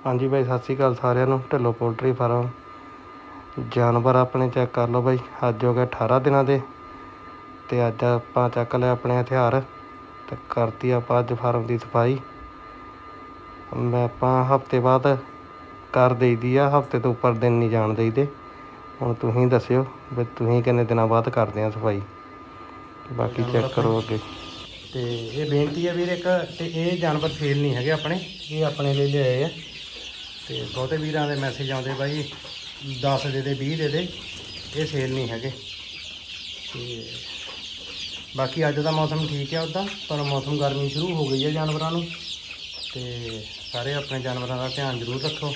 ਹਾਂਜੀ ਬਾਈ ਸਤਿ ਸ਼੍ਰੀ ਅਕਾਲ ਸਾਰਿਆਂ ਨੂੰ। Dhillon poultry farm. ਜਾਨਵਰ ਆਪਣੇ ਚੈੱਕ ਕਰ ਲਓ ਬਾਈ ਅੱਜ ਹੋ ਗਿਆ 18 ਦਿਨਾਂ ਦੇ ਤੇ ਅੱਜ ਆਪਾਂ ਚੱਕ ਲਿਆ ਆਪਣੇ ਹਥਿਆਰ ਤੇ ਕਰਤੀ ਆਪਾਂ ਅੱਜ ਫਾਰਮ ਦੀ ਸਫ਼ਾਈ। ਮੈਂ ਆਪਾਂ ਹਫ਼ਤੇ ਬਾਅਦ ਕਰ ਦੇਈਦੀ ਆ ਹਫ਼ਤੇ ਤੋਂ ਉੱਪਰ ਦਿਨ ਨਹੀਂ ਜਾਣ ਦੇਈਦੇ। ਹੁਣ ਤੁਸੀਂ ਦੱਸਿਓ ਵੀ ਤੁਸੀਂ ਕਿੰਨੇ ਦਿਨਾਂ ਬਾਅਦ ਕਰਦੇ ਆ ਸਫ਼ਾਈ। ਬਾਕੀ ਚੈੱਕ ਕਰੋ ਅੱਗੇ। ਤੇ ਇਹ ਬੇਨਤੀ ਹੈ ਵੀਰ ਇੱਕ ਤੇ ਇਹ ਜਾਨਵਰ ਫੇਲ ਨਹੀਂ ਹੈਗੇ ਆਪਣੇ। ਇਹ ਆਪਣੇ ਲਈ ਲਿਆਏ ਆ। ਤੇ ਬਹੁਤੇ ਵੀਰਾਂ ਦੇ ਮੈਸੇਜ ਆਉਂਦੇ ਬਾਈ 10 ਦੇ ਦੇ 20 ਦੇ ਦੇ, ਇਹ ਸੇਲ ਨਹੀਂ ਹੈਗੇ। ਤੇ ਬਾਕੀ ਅੱਜ ਦਾ ਮੌਸਮ ਠੀਕ ਹੈ ਉੱਦਾਂ, ਪਰ ਮੌਸਮ ਗਰਮੀ ਸ਼ੁਰੂ ਹੋ ਗਈ ਹੈ ਜਾਨਵਰਾਂ ਨੂੰ। ਤੇ ਸਾਰੇ ਆਪਣੇ ਜਾਨਵਰਾਂ ਦਾ ਧਿਆਨ ਜ਼ਰੂਰ ਰੱਖੋ।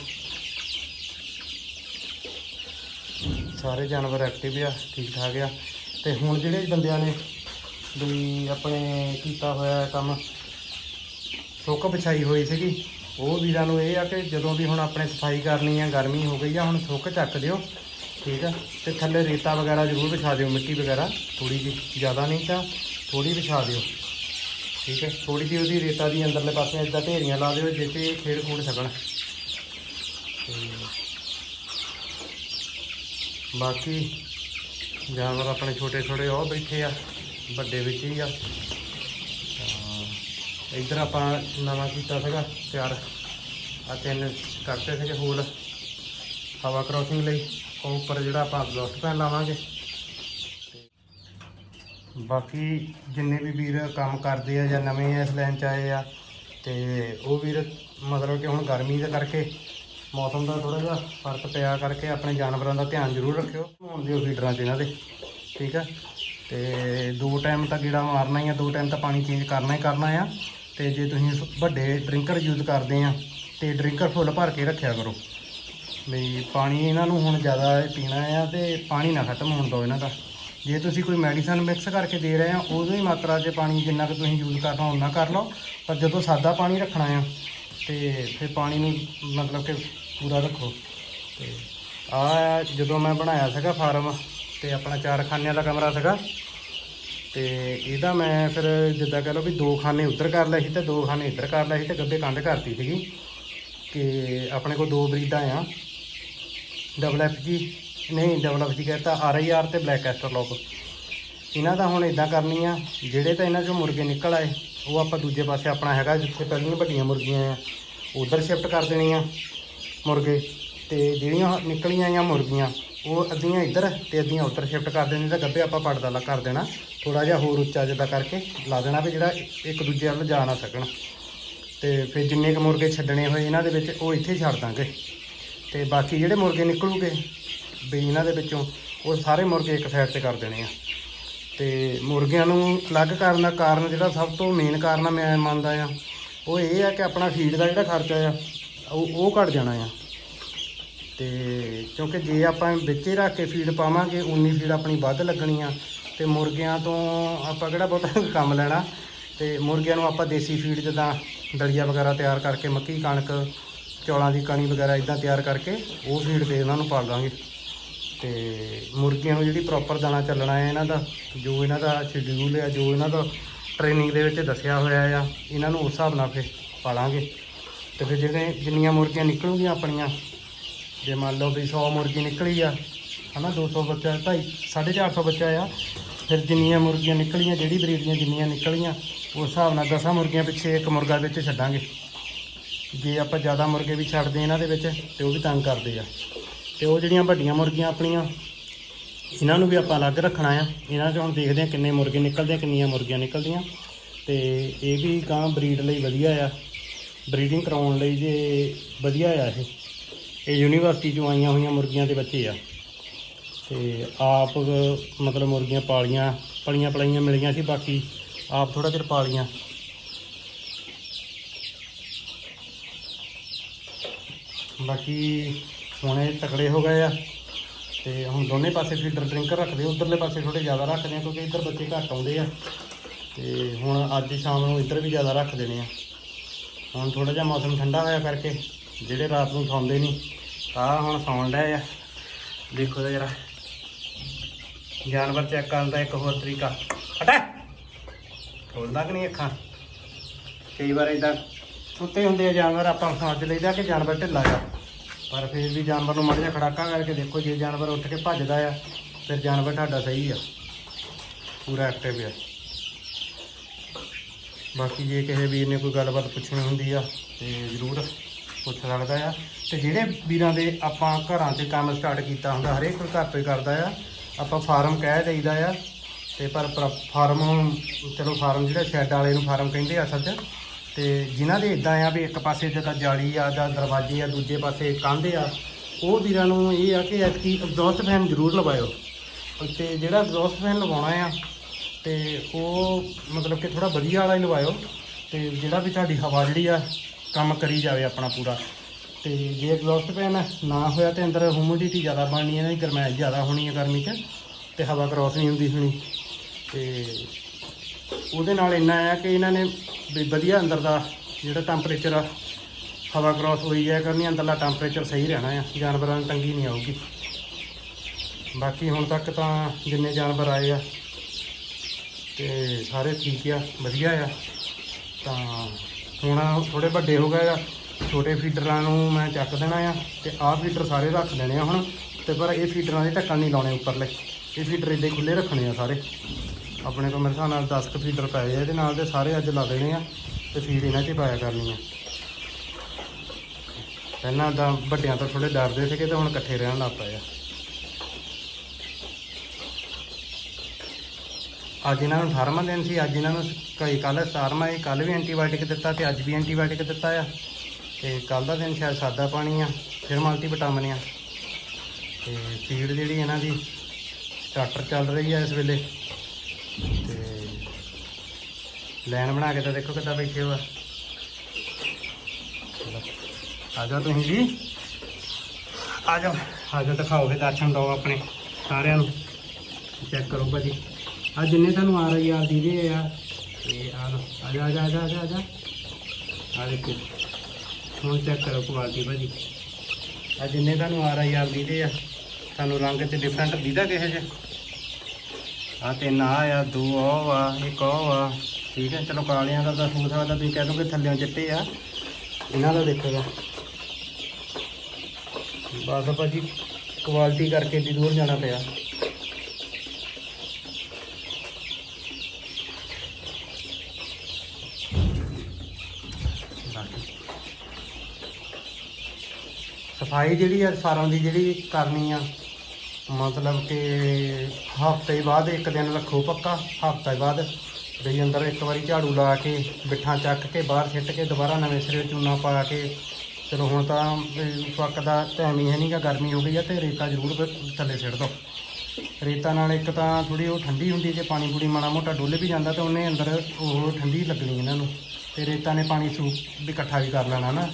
ਸਾਰੇ ਜਾਨਵਰ ਐਕਟਿਵ ਆ ਠੀਕ ਠਾਕ ਆ। ਤੇ ਹੁਣ ਜਿਹੜੇ ਬੰਦਿਆਂ ਨੇ ਵੀ ਆਪਣੇ ਕੀਤਾ ਹੋਇਆ ਕੰਮ, ਸੁੱਕ ਪਛਾਈ ਹੋਈ ਸੀਗੀ। ਉਹ ਵੀਰਾਂ ਨੂੰ ਇਹ ਆ ਕਿ ਜਦੋਂ ਵੀ ਹੁਣ ਆਪਣੇ ਸਫ਼ਾਈ ਕਰਨੀ ਆ, ਗਰਮੀ ਹੋ ਗਈ ਆ, ਹੁਣ ਸੁੱਕ ਚੱਕ ਦਿਓ, ਠੀਕ ਆ? ਤੇ ਥੱਲੇ ਰੇਤਾ ਵਗੈਰਾ ਜ਼ਰੂਰ ਵਿਛਾ ਦਿਓ, ਮਿੱਟੀ ਵਗੈਰਾ। ਥੋੜੀ ਜਿਹੀ ਜ਼ਿਆਦਾ ਨਹੀਂ ਤਾਂ ਥੋੜੀ ਵਿਛਾ ਦਿਓ, ਠੀਕ ਹੈ ਥੋੜੀ ਜਿਹੀ ਉਹਦੀ ਰੇਤਾ ਦੀ ਅੰਦਰਲੇ ਪਾਸੇ ਇਦਾਂ ਢੇਰੀਆਂ ਲਾ ਦਿਓ ਜਿੱਥੇ ਖੇਡ ਖੂਡ ਸਕਣ ਤੇ ਬਾਕੀ ਜਾਨਵਰ ਆਪਣੇ ਛੋਟੇ ਛੋਟੇ ਉਹ ਬੈਠੇ ਆ, ਵੱਡੇ ਵਿੱਚ ਹੀ ਆ। ਇੱਧਰ ਆਪਾਂ ਨਵਾਂ ਕੀਤਾ ਸੀਗਾ, ਤਿਆਰ। ਆ ਤਿੰਨ ਕਰਤੇ ਸੀਗੇ ਹੋਲ ਹਵਾ ਕ੍ਰੋਸਿੰਗ ਲਈ। ਉਹ ਉੱਪਰ ਜਿਹੜਾ ਆਪਾਂ ਐਗਜ਼ੌਸਟ ਫੈਨ ਲਾਵਾਂਗੇ। ਤੇ ਬਾਕੀ ਜਿੰਨੇ ਵੀ ਵੀਰ ਕੰਮ ਕਰਦੇ ਆ ਜਾਂ ਨਵੇਂ ਇਸ ਲਾਈਨ 'ਚ ਆਏ ਆ, ਤੇ ਉਹ ਵੀਰ ਮਤਲਬ ਕਿ ਹੁਣ ਗਰਮੀ ਦੇ ਕਰਕੇ ਮੌਸਮ ਦਾ ਥੋੜਾ ਜਿਹਾ ਫ਼ਰਕ ਪਿਆ ਕਰਕੇ ਆਪਣੇ ਜਾਨਵਰਾਂ ਦਾ ਧਿਆਨ ਜ਼ਰੂਰ ਰੱਖਿਓ। ਹੁਣ ਦਿਓ ਫੀਡਰਾਂ 'ਚ ਇਹਨਾਂ ਦੇ। ਠੀਕ ਆ? ਤੇ ਦੋ ਟਾਈਮ ਤਾਂ ਕੀੜਾ ਮਾਰਨਾ ਹੀ ਆ, ਦੋ ਟਾਈਮ ਤਾਂ ਪਾਣੀ ਚੇਂਜ ਕਰਨਾ ਹੀ ਕਰਨਾ ਆ। ਤੇ ਜੇ ਤੁਸੀਂ ਵੱਡੇ ਡਰਿੰਕਰ ਯੂਜ਼ ਕਰਦੇ ਆ, ਤੇ ਡਰਿੰਕਰ ਫੁੱਲ ਭਰ ਕੇ ਰੱਖਿਆ ਕਰੋ। ਵੀ ਪਾਣੀ ਇਹਨਾਂ ਨੂੰ ਹੁਣ ਜ਼ਿਆਦਾ ਪੀਣਾ ਆ ਤੇ ਪਾਣੀ ਨਾ ਖਤਮ ਹੋਣ ਦਿਓ ਇਹਨਾਂ ਦਾ। ਜੇ ਤੁਸੀਂ ਕੋਈ ਮੈਡੀਸਨ ਮਿਕਸ ਕਰਕੇ ਦੇ ਰਹੇ ਆ ਉਦੋਂ ਹੀ ਮਾਤਰਾ 'ਚ ਪਾਣੀ ਜਿੰਨਾ ਕੁ ਤੁਸੀਂ ਯੂਜ਼ ਕਰਨਾ ਉਹਨਾਂ ਕਰ ਲਓ। ਪਰ ਜਦੋਂ ਸਾਦਾ ਪਾਣੀ ਰੱਖਣਾ ਆ, ਤੇ ਫਿਰ ਪਾਣੀ ਨੂੰ ਮਤਲਬ ਕਿ ਪੂਰਾ ਰੱਖੋ। ਤੇ ਆ ਜਦੋਂ ਮੈਂ ਬਣਾਇਆ ਸੀਗਾ ਫਾਰਮ, ਤੇ ਆਪਣਾ ਚਾਰ ਖਾਨਿਆਂ ਦਾ ਕਮਰਾ ਸੀਗਾ ਤੇ ਇਹਦਾ ਮੈਂ ਫਿਰ ਜਿੱਦਾਂ ਕਹ ਲਓ ਵੀ ਦੋ ਖਾਨੇ ਉੱਧਰ ਕਰ ਲਏ ਸੀ ਤੇ ਦੋ ਖਾਨੇ ਇੱਧਰ ਕਰ ਲਏ ਸੀ ਤੇ ਗੱਬੇ ਕੰਧ ਕਰਤੀ ਸੀਗੀ ਕਿ ਆਪਣੇ ਕੋਲ ਦੋ ਬਰੀਡਾਂ ਆ। ਡਬਲ ਐਫ ਜੀ ਨਹੀਂ ਡਬਲ ਐਫ ਜੀ ਕਹਿੰਦਾ ਆਰ ਆਈ ਆਰ ਤੇ ਬਲੈਕ ਐਸਟਰਲੋਕ ਇਹਨਾਂ ਦਾ ਹੁਣ ਇਦਾਂ ਕਰਨੀ ਆ, ਜਿਹੜੇ ਤਾਂ ਇਹਨਾਂ ਚੋਂ ਮੁਰਗੇ ਨਿਕਲ ਆਏ, ਉਹ ਆਪਾਂ ਦੂਜੇ ਪਾਸੇ ਆਪਣਾ ਹੈਗਾ, ਜਿੱਥੇ ਪਹਿਲੀਆਂ ਵੱਡੀਆਂ ਮੁਰਗੀਆਂ ਆ, ਉਧਰ ਸ਼ਿਫਟ ਕਰ ਦੇਣੀ ਆ ਮੁਰਗੇ। ਤੇ ਜਿਹੜੀਆਂ ਨਿਕਲੀਆਂ ਆ ਮੁਰਗੀਆਂ, ਉਹ ਅੱਧੀਆਂ ਇੱਧਰ ਤੇ ਅੱਧੀਆਂ ਉੱਧਰ ਸ਼ਿਫਟ ਕਰ ਦੇਣੀ ਤਾਂ ਗੱਭੇ ਆਪਾਂ ਪਰਦਾ ਕਰ ਦੇਣਾ। ਥੋੜਾ ਜਿਹਾ ਹੋਰ ਉੱਚਾ ਜਿੱਦਾਂ ਕਰਕੇ ਲਾ ਦੇਣਾ ਵੀ ਜਿਹੜਾ ਇੱਕ ਦੂਜੇ ਵੱਲ ਜਾ ਨਾ ਸਕਣ। ਤੇ ਫਿਰ ਜਿੰਨੇ ਕੁ ਮੁਰਗੇ ਛੱਡਣੇ ਹੋਏ ਇਹਨਾਂ ਦੇ ਵਿੱਚ ਉਹ ਇੱਥੇ ਛੱਡ ਦਾਂਗੇ। ਤੇ ਬਾਕੀ ਜਿਹੜੇ ਮੁਰਗੇ ਨਿਕਲੂਗੇ ਵੀ ਇਹਨਾਂ ਦੇ ਵਿੱਚੋਂ ਉਹ ਸਾਰੇ ਮੁਰਗੇ ਇੱਕ ਸਾਈਡ ਤੇ ਕਰ ਦੇਣੇ ਆ। ਤੇ ਮੁਰਗਿਆਂ ਨੂੰ ਅਲੱਗ ਕਰਨ ਦਾ ਕਾਰਨ ਜਿਹੜਾ ਸਭ ਤੋਂ ਮੇਨ ਕਾਰਨ ਮੈਂ ਮੰਨਦਾ ਆ, ਉਹ ਇਹ ਆ ਕਿ ਆਪਣਾ ਫੀਡ ਦਾ ਜਿਹੜਾ ਖਰਚਾ ਆ, ਉਹ ਉਹ ਘਟ ਜਾਣਾ ਆ। ਤੇ ਕਿਉਂਕਿ ਜੇ ਆਪਾਂ ਵਿੱਚ ਹੀ ਰੱਖ ਕੇ ਫੀਡ ਪਾਵਾਂਗੇ, ਉਨੀ ਫੀਡ ਆਪਣੀ ਵੱਧ ਲੱਗਣੀ ਆ। ਤੇ ਮੁਰਗਿਆਂ ਤੋਂ ਆਪਾਂ ਕਿਹੜਾ ਬਹੁਤਾ ਕੰਮ ਲੈਣਾ ਤੇ ਮੁਰਗਿਆਂ ਨੂੰ ਆਪਾਂ ਦੇਸੀ ਫੀਡ ਜਿੱਦਾਂ ਦਲੀਆ ਵਗੈਰਾ ਤਿਆਰ ਕਰਕੇ, ਮੱਕੀ, ਕਣਕ, ਚੌਲਾਂ ਦੀ ਕਣੀ ਵਗੈਰਾ ਇਦਾਂ ਤਿਆਰ ਕਰਕੇ ਉਹ ਫੀਡ ਤੇ ਇਹਨਾਂ ਨੂੰ ਪਾਲ ਦਾਂਗੇ। ਤੇ ਮੁਰਗੀਆਂ ਨੂੰ ਜਿਹੜੀ ਪ੍ਰੋਪਰ ਦਾਣਾ ਚੱਲਣਾ ਹੈ ਇਹਨਾਂ ਦਾ, ਜੋ ਇਹਨਾਂ ਦਾ ਸ਼ਡਿਊਲ ਹੈ ਜੋ ਇਹਨਾਂ ਦਾ ਟ੍ਰੇਨਿੰਗ ਦੇ ਵਿੱਚ ਦੱਸਿਆ ਹੋਇਆ ਆ, ਇਹਨਾਂ ਨੂੰ ਉਸ ਹਿਸਾਬ ਨਾਲ ਫਿਰ ਪਾਲਾਂਗੇ। ਤੇ ਫਿਰ ਜਿਹੜੇ ਜਿੰਨੀਆਂ ਮੁਰਗੀਆਂ ਨਿਕਲੂਗੀਆਂ ਆਪਣੀਆਂ, ਜੇ ਮੰਨ ਲਓ ਵੀ 100 ਮੁਰਗੀ ਨਿਕਲੀ ਆ ਹਨਾ 200 ਬੱਚਾ, ਢਾਈ 450 ਬੱਚਾ ਆ। ਫਿਰ ਜਿੰਨੀਆਂ ਮੁਰਗੀਆਂ ਨਿਕਲੀਆਂ, ਜਿਹੜੀ ਬਰੀਡ ਦੀਆਂ ਜਿੰਨੀਆਂ ਨਿਕਲੀਆਂ, ਉਸ ਹਿਸਾਬ ਨਾਲ 10 ਮੁਰਗੀਆਂ ਪਿੱਛੇ ਇੱਕ ਮੁਰਗਾ ਵਿੱਚ ਛੱਡਾਂਗੇ। ਜੇ ਆਪਾਂ ਜ਼ਿਆਦਾ ਮੁਰਗੇ ਵੀ ਛੱਡਦੇ ਇਹਨਾਂ ਦੇ ਵਿੱਚ, ਤੇ ਉਹ ਵੀ ਤੰਗ ਕਰਦੇ ਆ। ਤੇ ਉਹ ਜਿਹੜੀਆਂ ਵੱਡੀਆਂ ਮੁਰਗੀਆਂ ਆਪਣੀਆਂ, ਇਹਨਾਂ ਨੂੰ ਵੀ ਆਪਾਂ ਅਲੱਗ ਰੱਖਣਾ ਆ। ਇਹਨਾਂ 'ਚ ਹੁਣ ਦੇਖਦੇ ਆ ਕਿੰਨੇ ਮੁਰਗੇ ਨਿਕਲਦੇ ਆ, ਕਿੰਨੀਆਂ ਮੁਰਗੀਆਂ ਨਿਕਲਦੀਆਂ। ਤੇ ਇਹ ਵੀ ਕਾਂ ਬਰੀਡ ਲਈ ਵਧੀਆ ਆ। ਬਰੀਡਿੰਗ ਕਰਾਉਣ ਲਈ ਜੇ ਵਧੀਆ ਆ ਇਹ। ਇਹ ਯੂਨੀਵਰਸਿਟੀ ਚੋਂ ਆਈਆਂ ਹੋਈਆਂ ਮੁਰਗੀਆਂ ਦੇ ਬੱਚੇ ਆ। ਤੇ ਆਪ ਮਤਲਬ ਮੁਰਗੀਆਂ ਪਾਲੀਆਂ, ਪਲੀਆਂ ਪਲਾਈਆਂ ਮਿਲੀਆਂ ਸੀ, ਬਾਕੀ ਆਪ ਥੋੜਾ ਚਿਰ ਪਾਲੀਆਂ। ਬਾਕੀ ਹੁਣ ਇਹ ਤਕੜੇ ਹੋ ਗਏ ਆ ਤੇ ਹੁਣ ਦੋਨੇ ਪਾਸੇ ਫੀਡਰ ਡਰਿੰਕਰ ਰੱਖਦੇ, ਉਧਰਲੇ ਪਾਸੇ ਥੋੜੇ ਜ਼ਿਆਦਾ ਰੱਖਦੇ ਆ, ਕਿਉਂਕਿ ਇੱਧਰ ਬੱਚੇ ਘੱਟ ਆਉਂਦੇ ਆ। ਤੇ ਹੁਣ ਅੱਜ ਸ਼ਾਮ ਨੂੰ ਇੱਧਰ ਵੀ ਜ਼ਿਆਦਾ ਰੱਖ ਦੇਣੇ ਆ। ਹੁਣ ਥੋੜਾ ਜਿਹਾ ਮੌਸਮ ਠੰਡਾ ਹੋਇਆ ਕਰਕੇ, ਜਿਹੜੇ ਰਾਤ ਨੂੰ ਸੌਂਦੇ ਨਹੀਂ ਆ ਹੁਣ ਸੌਣ ਡਏ ਆ। ਦੇਖੋ ਜਰਾ। ਜਾਨਵਰ ਚੈੱਕ ਕਰਨ ਦਾ ਇੱਕ ਹੋਰ ਤਰੀਕਾ। ਹਟਾ। ਖੋਲਦਾ ਕਿ ਨਹੀਂ ਅੱਖਾਂ? ਕਈ ਵਾਰ ਇਦਾਂ ਸੁੱਤੇ ਹੁੰਦੇ ਆ ਜਾਨਵਰ, ਆਪਾਂ ਸਮਝ ਲਈਦਾ ਕਿ ਜਾਨਵਰ ਢਿੱਲਾ ਆ ਪਰ ਫਿਰ ਵੀ ਜਾਨਵਰ ਨੂੰ ਮੜ ਜਾ ਖੜਾਕਾ ਕਰਕੇ ਦੇਖੋ, ਜੇ ਜਾਨਵਰ ਉੱਠ ਕੇ ਭੱਜਦਾ ਆ, ਫਿਰ ਜਾਨਵਰ ਤੁਹਾਡਾ ਸਹੀ ਆ। ਪੂਰਾ ਐਕਟਿਵ ਆ। ਬਾਕੀ ਜੇ ਕਿਸੇ ਵੀਰ ਨੇ ਕੋਈ ਗੱਲਬਾਤ ਪੁੱਛਣੀ ਹੁੰਦੀ ਆ, ਤੇ ਜ਼ਰੂਰ ਪੁੱਛ ਸਕਦਾ ਆ। ਤੇ ਜਿਹੜੇ ਵੀਰਾਂ ਦੇ ਆਪਾਂ ਘਰਾਂ 'ਚ ਕੰਮ ਸਟਾਰਟ ਕੀਤਾ ਹੁੰਦਾ, ਹਰੇਕ ਕੋਈ ਘਰ ਤੋਂ ਹੀ ਕਰਦਾ ਆ। ਆਪਾਂ ਫਾਰਮ ਕਹਿ ਦੇਈਦਾ ਆ। ਤੇ ਪਰ ਫਾਰਮ ਚਲੋ ਫਾਰਮ ਜਿਹੜਾ ਸ਼ੈੱਡ ਵਾਲੇ ਨੂੰ ਫਾਰਮ ਕਹਿੰਦੇ ਆ ਅਸਲ 'ਚ। ਤੇ ਜਿਨ੍ਹਾਂ ਦੇ ਇਦਾਂ ਆ ਵੀ ਇੱਕ ਪਾਸੇ ਜਿੱਦਾਂ ਜਾਲੀ ਆ ਜਾਂ ਦਰਵਾਜ਼ੇ ਆ, ਦੂਜੇ ਪਾਸੇ ਕੰਧ ਆ, ਉਹ ਵੀਰਾਂ ਨੂੰ ਇਹ ਆ ਕਿ ਐਤਕੀ ਐਗਜ਼ੌਸਟ ਫੈਨ ਜ਼ਰੂਰ ਲਵਾਇਓ। ਤੇ ਜਿਹੜਾ ਐਗਜ਼ੌਸਟ ਫੈਨ ਲਵਾਉਣਾ ਆ, ਤੇ ਉਹ ਮਤਲਬ ਕਿ ਥੋੜਾ ਵਧੀਆ ਵਾਲਾ ਹੀ ਲਵਾਇਓ। ਤੇ ਜਿਹੜਾ ਵੀ ਤੁਹਾਡੀ ਹਵਾ ਜਿਹੜੀ ਆ, ਕੰਮ ਕਰੀ ਜਾਵੇ ਆਪਣਾ ਪੂਰਾ। ਤੇ ਜੇ ਐਗਜ਼ੌਸਟ ਫੈਨ ਨਾ ਹੋਇਆ ਤੇ ਅੰਦਰ ਹਿਊਮਿਡਿਟੀ ਜ਼ਿਆਦਾ ਬਣਨੀ ਹੈ ਨਾ ਗਰਮੈਸ਼ ਜ਼ਿਆਦਾ ਹੋਣੀ ਹੈ ਗਰਮੀ 'ਚ ਤੇ ਹਵਾ ਕ੍ਰੋਸ ਨਹੀਂ ਹੁੰਦੀ ਹੋਣੀ। ਤੇ ਉਹਦੇ ਨਾਲ ਇੰਨਾ ਆ ਕਿ ਇਹਨਾਂ ਨੇ ਵੀ ਵਧੀਆ ਅੰਦਰ ਦਾ ਜਿਹੜਾ ਟੈਂਪਰੇਚਰ ਆ, ਹਵਾ ਕ੍ਰੋਸ ਹੋਈ ਜਾਇਆ ਕਰਨੀ ਅੰਦਰਲਾ ਟੈਂਪਰੇਚਰ ਸਹੀ ਰਹਿਣਾ ਆ, ਜਾਨਵਰਾਂ ਨੂੰ ਤੰਗੀ ਨਹੀਂ ਆਊਗੀ। ਬਾਕੀ ਹੁਣ ਤੱਕ ਤਾਂ ਜਿੰਨੇ ਜਾਨਵਰ ਆਏ ਆ ਤੇ ਸਾਰੇ ਠੀਕ ਆ, ਵਧੀਆ ਆ। ਤਾਂ ਹੁਣ ਥੋੜੇ ਵੱਡੇ ਹੋ ਗਏ ਆ। ਛੋਟੇ ਫੀਡਰਾਂ ਨੂੰ ਮੈਂ ਚੱਕ ਦੇਣਾ ਆ ਤੇ ਆਹ ਫੀਡਰ ਸਾਰੇ ਰੱਖ ਦੇਣੇ ਆ ਹੁਣ ਤੇ ਪਰ ਇਹ ਫੀਡਰਾਂ ਦੇ ਢੱਕਣ ਨਹੀਂ ਲਾਉਣੇ ਉੱਪਰਲੇ। ਇਹ ਫੀਡਰ ਇਦਾਂ ਹੀ ਖੁੱਲੇ ਰੱਖਣੇ ਆ ਸਾਰੇ। ਆਪਣੇ ਕੋਲ ਮੇਰੇ ਹਿਸਾਬ ਨਾਲ 10 ਕੁ ਫੀਡਰ ਪਏ ਆ, ਇਹਦੇ ਨਾਲ ਦੇ ਸਾਰੇ ਅੱਜ ਲਾ ਦੇਣੇ ਆ ਤੇ ਫੀਡ ਇਹਨਾਂ 'ਚ ਹੀ ਪਾਇਆ ਕਰਨੀ ਆ। ਪਹਿਲਾਂ ਤਾਂ ਵੱਡਿਆਂ ਤੋਂ ਥੋੜੇ ਡਰਦੇ ਸੀਗੇ ਤੇ ਹੁਣ ਇਕੱਠੇ ਰਹਿਣ ਲੱਗ ਪਏ ਆ। ਅੱਜ ਇਹਨਾਂ ਨੂੰ 18ਵਾਂ ਦਿਨ ਸੀ, ਅੱਜ ਇਹਨਾਂ ਨੂੰ ਕਈ ਕੱਲ 17ਵਾਂ ਇਹ ਕੱਲ ਵੀ ਐਂਟੀਬਾਇਓਟਿਕ ਦਿੱਤਾ ਤੇ ਅੱਜ ਵੀ ਐਂਟੀਬਾਇਓਟਿਕ ਦਿੱਤਾ ਆ। ਤੇ ਕੱਲ ਦਾ ਦਿਨ ਸ਼ਾਇਦ ਸਾਦਾ ਪਾਣੀ ਆ ਫਿਰ ਮਲਟੀ ਵਿਟਾਮਿਨ ਆ। ਤੇ ਫੀਡ ਜਿਹੜੀ ਇਹਨਾਂ ਦੀ ਸਟਾਰਟਰ ਚੱਲ ਰਹੀ ਆ ਇਸ ਵੇਲੇ। ਤੇ ਲਾਈਨ ਬਣਾ ਕੇ ਤਾਂ ਦੇਖੋ ਕਿੱਦਾਂ ਬੈਠੇ ਹੋ ਆ। ਜਾਓ ਤੁਸੀਂ ਵੀ। ਆ ਜਾਓ ਆ ਜਾਓ ਦਿਖਾਓ ਫਿਰ ਦਰਸ਼ਨ ਦਿਓ ਆਪਣੇ ਸਾਰਿਆਂ ਨੂੰ। ਚੈੱਕ ਕਰੋ ਭਾਜੀ। ਆ ਜਿੰਨੇ ਤੁਹਾਨੂੰ ਆ ਰਹੀ ਆ ਦੀਦੇ ਆ ਇਹ ਆ ਜਾ ਆ ਜਾ ਆ ਜਾ, ਆ ਜਾ ਆ ਜਾ। ਆ ਦੇਖੋ। ਹੁਣ ਚੈੱਕ ਕਰੋ ਕੁਆਲਿਟੀ ਭਾਜੀ। ਆ ਜਿੰਨੇ ਤੁਹਾਨੂੰ ਆ ਰਹੀ ਆਰ ਦੀਦੇ ਆ, ਤੁਹਾਨੂੰ ਰੰਗ ਤੇ ਡਿਫਰੈਂਟ ਦੀਦਾ ਕਿਹੋ ਚ ਆ ਤਿੰਨ ਆ ਆ, ਦੋ ਉਹ ਆ, ਇੱਕ ਉਹ ਆ। ਠੀਕ ਹੈ ਚਲੋ ਕਾਲਿਆਂ ਦਾ ਤਾਂ ਹੋ ਸਕਦਾ, ਤੁਸੀਂ ਕਹਿ ਦੋਗੇ ਥੱਲਿਓਂ ਚਿੱਟੇ ਆ। ਇਹਨਾਂ ਦਾ ਦੇਖੋਗਾ ਬਸ ਭਾਜੀ ਕੁਆਲਿਟੀ ਕਰਕੇ ਏਡੀ ਦੂਰ ਜਾਣਾ ਪਿਆ। ਸਫ਼ਾਈ ਜਿਹੜੀ ਆ ਸਾਰਾਂ ਦੀ ਜਿਹੜੀ ਕਰਨੀ ਆ, ਮਤਲਬ ਕਿ ਹਫ਼ਤੇ ਬਾਅਦ ਇੱਕ ਦਿਨ ਰੱਖੋ ਪੱਕਾ, ਹਫ਼ਤੇ ਬਾਅਦ ਵੀ ਅੰਦਰ ਇੱਕ ਵਾਰੀ ਝਾੜੂ ਲਾ ਕੇ ਬਿੱਠਾਂ ਚੱਕ ਕੇ, ਬਾਹਰ ਸਿੱਟ ਕੇ, ਦੁਬਾਰਾ ਨਵੇਂ ਸਿਰੇ ਚੂਨਾ ਪਾ ਕੇ, ਚਲੋ ਹੁਣ ਤਾਂ ਵੀ ਫੱਕ ਦਾ ਟਾਈਮ ਹੀ ਹੈ ਨਹੀਂਗਾ ਗਰਮੀ ਹੋ ਗਈ ਆ ਤੇ ਰੇਤਾ ਜ਼ਰੂਰ ਥੱਲੇ ਸਿੱਟ ਦੋ। ਰੇਤਾ ਨਾਲ ਇੱਕ ਤਾਂ ਥੋੜੀ ਉਹ ਠੰਡੀ ਹੁੰਦੀ ਜੇ ਪਾਣੀ ਪੂਣੀ ਮਾੜਾ ਮੋਟਾ ਡੁੱਲ ਵੀ ਜਾਂਦਾ ਤਾਂ ਉਹਨੇ ਅੰਦਰ ਉਹ ਠੰਡੀ ਲੱਗਣੀ ਇਹਨਾਂ ਨੂੰ। ਤੇ ਰੇਤਾ ਨੇ ਪਾਣੀ ਸੂਪ ਵੀ ਇਕੱਠਾ ਵੀ ਕਰ ਲੈਣਾ ਨਾ।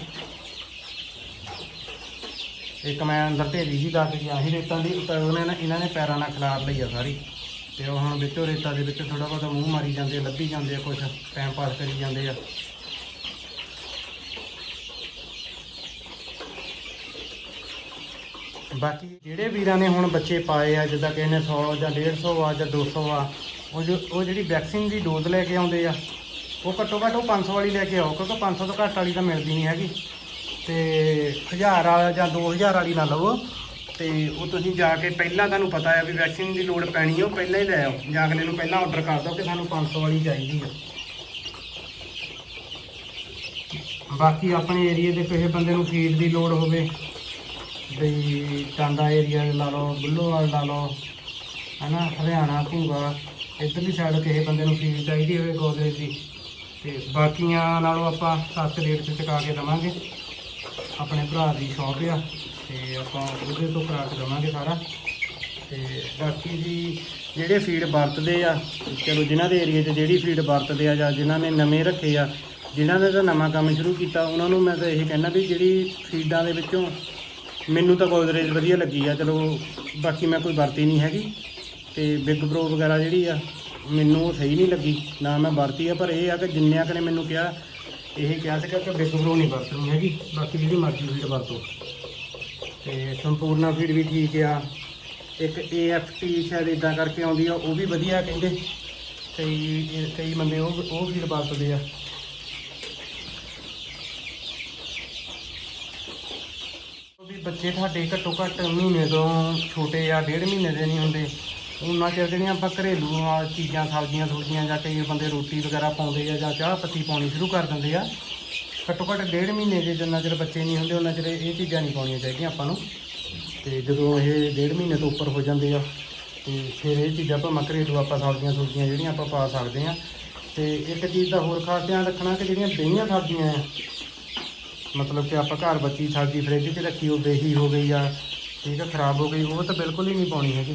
ਇੱਕ ਮੈਂ ਅੰਦਰ ਢੇਰੀ ਜੀ ਲਾ ਕੇ ਗਿਆ ਸੀ ਰੇਤਾਂ ਦੀ, ਤਾਂ ਉਹਨੇ ਨਾ ਇਹਨਾਂ ਨੇ ਪੈਰਾਂ ਨਾਲ ਖਿਲਾਰ ਲਈ ਆ ਸਾਰੀ। ਤੇ ਉਹ ਹੁਣ ਵਿੱਚੋਂ ਰੇਤਾ ਦੇ ਵਿੱਚ ਥੋੜਾ ਬਹੁਤਾ ਮੂੰਹ ਮਾਰੀ ਜਾਂਦੇ ਆ, ਲੱਭੀ ਜਾਂਦੇ ਆ ਕੁਛ ਟਾਈਮ ਪਾਸ ਕਰੀ ਜਾਂਦੇ ਆ। ਬਾਕੀ ਜਿਹੜੇ ਵੀਰਾਂ ਨੇ ਹੁਣ ਬੱਚੇ ਪਾਏ ਆ, ਜਿੱਦਾਂ ਕਿਸੇ ਨੇ 100 ਜਾਂ 150 ਆ ਜਾਂ 200 ਆ, ਉਹ ਜੋ, ਉਹ ਜਿਹੜੀ ਵੈਕਸੀਨ ਦੀ ਡੋਜ਼ ਲੈ ਕੇ ਆਉਂਦੇ ਆ, ਉਹ ਘੱਟੋ ਘੱਟ ਉਹ 500 ਵਾਲੀ ਲੈ ਕੇ ਆਓ, ਕਿਉਂਕਿ 500 ਤੋਂ ਘੱਟ ਵਾਲੀ ਤਾਂ ਮਿਲਦੀ ਨਹੀਂ ਹੈਗੀ। ਤੇ 1000 ਵਾਲਾ ਜਾਂ 2000 ਵਾਲੀ ਨਾ ਲਵੋ। ਤੇ ਉਹ ਤੁਸੀਂ ਜਾ ਕੇ ਪਹਿਲਾਂ ਤੁਹਾਨੂੰ ਪਤਾ ਹੈ ਵੀ ਵੈਕਸੀਨ ਦੀ ਲੋੜ ਪੈਣੀ ਹੈ ਉਹ ਪਹਿਲਾਂ ਹੀ ਲੈ ਆਓ। ਜਾਂ ਅਗਲੇ ਨੂੰ ਪਹਿਲਾਂ ਆਰਡਰ ਕਰ ਦਿਓ ਕਿ ਸਾਨੂੰ 500 ਵਾਲੀ ਚਾਹੀਦੀ ਹੈ ਬਾਕੀ ਆਪਣੇ ਏਰੀਏ ਦੇ ਕਿਸੇ ਬੰਦੇ ਨੂੰ ਫੀਡ ਦੀ ਲੋੜ ਹੋਵੇ, ਬਈ ਟਾਂਡਾ ਏਰੀਆ ਲਾ ਲਓ, ਬੁੱਲੋਵਾਲ ਲਾ ਲਓ, ਹਨਾ, ਹਰਿਆਣਾ ਭੂਗਾ ਇੱਧਰਲੀ ਸਾਈਡ ਕਿਸੇ ਬੰਦੇ ਨੂੰ ਫੀਡ ਚਾਹੀਦੀ ਹੋਵੇ ਗੋਦਰੇਜ ਦੀ। ਤੇ ਬਾਕੀਆਂ ਨਾਲੋਂ ਆਪਾਂ ਸਸਤੇ ਰੇਟ 'ਚ ਚੁਕਾ ਕੇ ਦੇਵਾਂਗੇ। ਆਪਣੇ ਭਰਾ ਦੀ ਸ਼ਾਪ ਆ, ਤੇ ਆਪਾਂ ਉਹਦੇ ਤੋਂ ਕਰਾ ਕੇ ਸਾਰਾ। ਤੇ ਬਾਕੀ ਜੀ, ਜਿਹੜੇ ਫੀਡ ਵਰਤਦੇ ਆ, ਚਲੋ ਜਿਨ੍ਹਾਂ ਦੇ ਏਰੀਆ 'ਚ ਜਿਹੜੀ ਫੀਡ ਵਰਤਦੇ ਆ ਜਾਂ ਜਿਨ੍ਹਾਂ ਨੇ ਨਵੇਂ ਰੱਖੇ ਆ, ਜਿਨ੍ਹਾਂ ਨੇ ਤਾਂ ਨਵਾਂ ਕੰਮ ਸ਼ੁਰੂ ਕੀਤਾ, ਉਹਨਾਂ ਨੂੰ ਮੈਂ ਤਾਂ ਇਹ ਕਹਿੰਦਾ ਵੀ ਜਿਹੜੀ ਫੀਡਾਂ ਦੇ ਵਿੱਚੋਂ ਮੈਨੂੰ ਤਾਂ ਗੋਦਰੇਜ ਵਧੀਆ ਲੱਗੀ ਆ, ਚਲੋ ਬਾਕੀ ਮੈਂ ਕੋਈ ਵਰਤੀ ਨਹੀਂ ਹੈਗੀ। ਤੇ ਬਿਗ ਬਰੋ ਵਗੈਰਾ ਜਿਹੜੀ ਆ, ਮੈਨੂੰ ਉਹ ਸਹੀ ਨਹੀਂ ਲੱਗੀ, ਨਾ ਮੈਂ ਵਰਤੀ ਆ, ਪਰ ਇਹ ਆ ਕਿ ਜਿੰਨਿਆਂ ਕੁ ਨੇ ਮੈਨੂੰ ਕਿਹਾ ਇਹ ਕਿਹਾ ਸੀਗਾ ਕਿ ਬਿਗ ਬਲੂ ਨਹੀਂ ਵਰਤਣੀ ਹੈਗੀ, ਬਾਕੀ ਜਿਹੜੀ ਮਰਜ਼ੀ ਫੀਡ ਵਰਤੋ। ਤੇ ਸੰਪੂਰਨਾ ਫੀਡ ਵੀ ਠੀਕ ਆ। ਇੱਕ ਏਐਫਟੀ ਸ਼ਾਇਦ ਇਦਾਂ ਕਰਕੇ ਆਉਂਦੀ ਆ, ਉਹ ਵੀ ਵਧੀਆ ਕਹਿੰਦੇ। ਕਈ ਕਈ ਬੰਦੇ ਉਹ ਉਹ ਫੀਡ ਸਕਦੇ ਆ। ਵੀ ਬੱਚੇ ਤੁਹਾਡੇ ਘੱਟੋ ਘੱਟ ਮਹੀਨੇ ਤੋਂ ਛੋਟੇ ਆ, ਡੇਢ ਮਹੀਨੇ ਦੇ ਨਹੀਂ ਹੁੰਦੇ। ਉਹਨਾਂ ਚਿਰ ਜਿਹੜੀਆਂ ਆਪਾਂ ਘਰੇਲੂ ਆ, ਚੀਜ਼ਾਂ, ਸਬਜ਼ੀਆਂ, ਸੁਬਜ਼ੀਆਂ ਜਾਂ ਕਈ ਬੰਦੇ ਰੋਟੀ ਵਗੈਰਾ ਪਾਉਂਦੇ ਆ ਜਾਂ ਚਾਹ ਪੱਤੀ ਪਾਉਣੀ ਸ਼ੁਰੂ ਕਰ ਦਿੰਦੇ ਆ। ਘੱਟੋ ਘੱਟ ਡੇਢ ਮਹੀਨੇ ਦੇ ਜਿੰਨਾ ਚਿਰ ਬੱਚੇ ਨਹੀਂ ਹੁੰਦੇ, ਉਹਨਾਂ ਚਿਰ ਇਹ ਚੀਜ਼ਾਂ ਨਹੀਂ ਪਾਉਣੀਆਂ ਚਾਹੀਦੀਆਂ ਆਪਾਂ ਨੂੰ। ਤੇ ਜਦੋਂ ਇਹ ਡੇਢ ਮਹੀਨੇ ਤੋਂ ਉੱਪਰ ਹੋ ਜਾਂਦੇ ਆ, ਤੇ ਫਿਰ ਇਹ ਚੀਜ਼ਾਂ ਆਪਾਂ ਘਰੇਲੂ ਆਪਾਂ ਸਬਜ਼ੀਆਂ, ਸੁਬਜ਼ੀਆਂ ਜਿਹੜੀਆਂ ਆਪਾਂ ਪਾ ਸਕਦੇ ਆ। ਤੇ ਇੱਕ ਚੀਜ਼ ਦਾ ਹੋਰ ਖਾਸ ਧਿਆਨ ਰੱਖਣਾ ਕਿ ਜਿਹੜੀਆਂ ਬੇਹੀਆਂ ਸਬਜ਼ੀਆਂ ਆ, ਮਤਲਬ ਕਿ ਆਪਾਂ ਘਰ ਬੱਚੀ ਸਬਜ਼ੀ ਫ੍ਰਿਜ 'ਚ ਰੱਖੀ ਉਹ ਬੇਹੀ ਹੋ ਗਈ ਆ, ਠੀਕ ਆ, ਖਰਾਬ ਹੋ ਗਈ, ਉਹ ਤਾਂ ਬਿਲਕੁਲ ਹੀ ਨਹੀਂ ਪਾਉਣੀ ਹੈਗੀ।